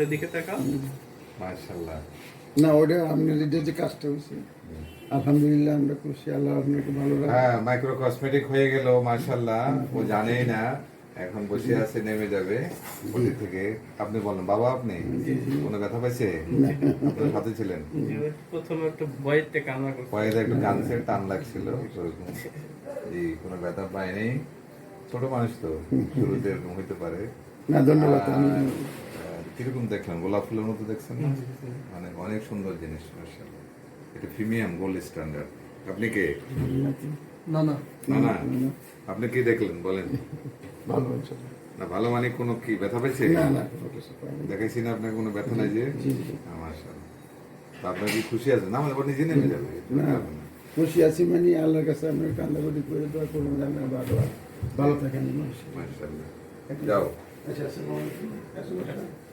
উল্টো দিকে তাকাও। মাশাল্লাহ না ওটা আপনার এটা যে কাজটা হয়েছে আলহামদুলিল্লাহ আমরা খুশি। আল্লাহ আপনাকে ভালো রাখে হ্যাঁ মাইক্রো কসমেটিক হয়ে গেল মাশাল্লাহ ও জানেই না এখন বসে আছে নেমে যাবে। বডি থেকে। আপনি বলেন বাবা আপনি? কোনো ব্যথা পাইছে? আপনার সাথে ছিলেন? প্রথমে একটু ভয়েতে কান্না করছে। পায়ে একটু কানসের টান লাগছিল ওরকম। জি কোনো ব্যথা পায়নি। ছোট মানুষ তো শুরুতে এরকম হইতে পারে। না ধন্যবাদ কীরকম দেখলেন গোলাপ ফুলের মতো দেখছেন না? মানে অনেক সুন্দর জিনিস মাশাআল্লাহ। এটা প্রিমিয়াম গোল্ড স্ট্যান্ডার্ড। আপনি কে? না না। না না। আপনি কি দেখলেন? বলেন। ভালো হয়েছে। না ভালো মানে কোনো কি ব্যথা পেয়েছে দেখাইছি না আপনার কোনো ব্যথা নাই যে? জি, জি। হ্যাঁ, আপনার কি খুশি আছে? না মানে নিজে নেমে যাবে না খুশি আছি মানে আল্লাহর কাছে আমরা কান্দাকাটি করে দোয়া করব যে আমরা ভালো ভালো থাকেন মাশাআল্লাহ। যাও। আচ্ছা আসসালামু আলাইকুম।